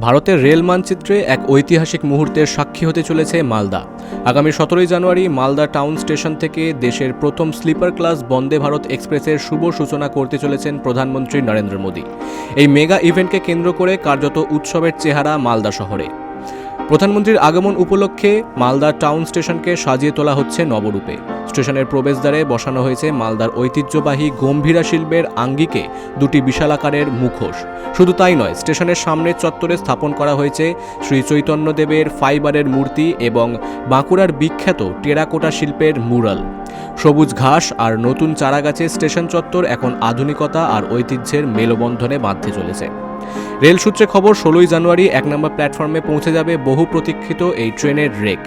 ভারতের রেল মানচিত্রে এক ঐতিহাসিক মুহূর্তের সাক্ষী হতে চলেছে মালদা। আগামী সতেরোই জানুয়ারি মালদা টাউন স্টেশন থেকে দেশের প্রথম স্লিপার ক্লাস বন্দে ভারত এক্সপ্রেসের শুভ সূচনা করতে চলেছেন প্রধানমন্ত্রী নরেন্দ্র মোদী। এই মেগা ইভেন্টকে কেন্দ্র করে কার্যত উৎসবের চেহারা মালদা শহরে। প্রধানমন্ত্রীর আগমন উপলক্ষে মালদা টাউন স্টেশনকে সাজিয়ে তোলা হচ্ছে নবরূপে। স্টেশনের প্রবেশদ্বারে বসানো হয়েছে মালদার ঐতিহ্যবাহী গম্ভীরা শিল্পের আঙ্গিকে, দুটি বিশালাকারের মুখোশ। শুধু তাই নয়, স্টেশনের সামনের চত্বরে স্থাপন করা হয়েছে শ্রী চৈতন্যদেবের ফাইবারের মূর্তি এবং বাঁকুড়ার বিখ্যাত টেরাকোটা শিল্পের মুরাল। সবুজ ঘাস আর নতুন চারাগাছে স্টেশন চত্বর এখন আধুনিকতা আর ঐতিহ্যের মেলবন্ধনে বাঁধতে চলেছে। রেল সূত্রে খবর, ষোলোই জানুয়ারি এক নম্বর প্ল্যাটফর্মে পৌঁছে যাবে বহু প্রতীক্ষিত এই ট্রেনের রেক।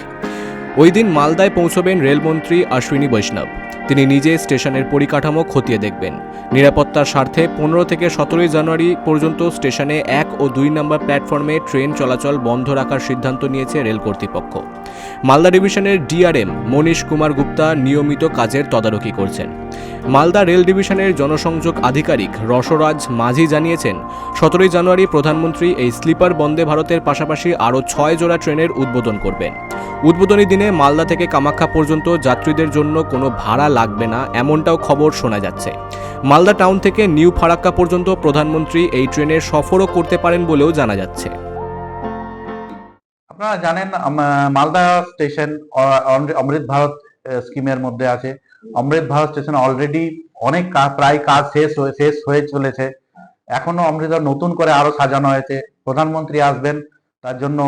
ওই দিন মালদায় পৌঁছবেন রেলমন্ত্রী অশ্বিনী বৈষ্ণব। তিনি নিজে স্টেশনের পরিকাঠামো খতিয়ে দেখবেন। নিরাপত্তার স্বার্থে পনেরো থেকে সতেরোই জানুয়ারি পর্যন্ত স্টেশনে এক ও দুই নম্বর প্ল্যাটফর্মে ট্রেন চলাচল বন্ধ রাখার সিদ্ধান্ত নিয়েছে রেল কর্তৃপক্ষ। মালদা ডিভিশনের ডিআরএম মনীশ কুমার গুপ্তা নিয়মিত কাজের তদারকি করছেন। মালদা রেল ডিভিশনের জনসংযোগ আধিকারিক রসরাজ মাঝি জানিয়েছেন, সতেরোই জানুয়ারি প্রধানমন্ত্রী এই স্লিপার বন্দে ভারতের পাশাপাশি আরও ছয় জোড়া ট্রেনের উদ্বোধন করবেন। উদ্বোধনী দিনে মালদা থেকে কামাখ্যা পর্যন্ত যাত্রীদের জন্য কোনো ভাড়া লাগবে না, এমনটাও খবর শোনা যাচ্ছে। মালদা টাউন থেকে নিউ ফারাক্কা পর্যন্ত প্রধানমন্ত্রী এই ট্রেনের সফরও করতে পারেন বলেও জানা যাচ্ছে। আপনারা জানেন মালদা স্টেশন অমৃত ভারত স্কিমের মধ্যে আছে। অমৃত ভারত স্টেশন অলরেডি অনেক প্রায় কাজ শেষ হয়ে শেষ হয়ে চলেছে। এখনও অমৃত নতুন করে আরও সাজানো হয়েছে। প্রধানমন্ত্রী আসবেন, তার জন্য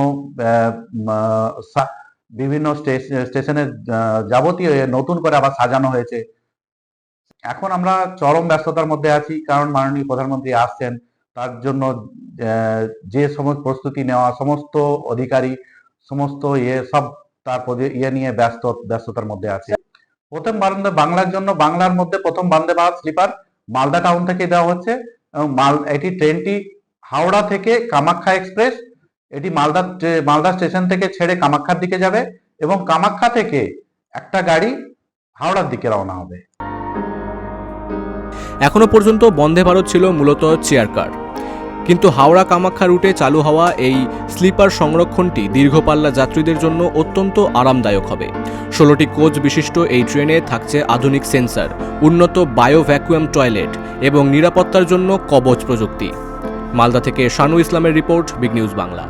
বিভিন্ন স্টে- স্টেশনের যাবতীয় নতুন করে আবার সাজানো হয়েছে। এখন আমরা চরম ব্যস্ততার মধ্যে আছি, কারণ মাননীয় প্রধানমন্ত্রী আসছেন। তার জন্য যে সমস্ত প্রস্তুতি নেওয়া, সমস্ত অধিকারী, সমস্ত ইয়ে সব তার ইয়ে নিয়ে ব্যস্ত, ব্যস্ততার মধ্যে আছে। প্রথম বারান্দা, বাংলার জন্য, বাংলার মধ্যে প্রথম বান্দে ভারত স্লিপার মালদা টাউন থেকে দেওয়া হচ্ছে। এবং মাল, এটি ট্রেনটি হাওড়া থেকে কামাখ্যা এক্সপ্রেস এটি মালদা মালদা স্টেশন থেকে ছেড়ে কামাখ্যার দিকে যাবে এবং কামাখ্যা থেকে একটা গাড়ি হাওড়ার দিকে রওনা হবে। এখনও পর্যন্ত বন্দে ভারত ছিল মূলত চেয়ার কার। কিন্তু হাওড়া কামাখ্যা রুটে চালু হওয়া এই স্লিপার সংরক্ষণটি দীর্ঘপাল্লা যাত্রীদের জন্য অত্যন্ত আরামদায়ক হবে। ষোলোটি কোচ বিশিষ্ট এই ট্রেনে থাকছে আধুনিক সেন্সর, উন্নত বায়ো ভ্যাকুয়াম টয়লেট এবং নিরাপত্তার জন্য কবচ প্রযুক্তি। মালদা থেকে শানু ইসলামের রিপোর্ট বিগ নিউজ বাংলা।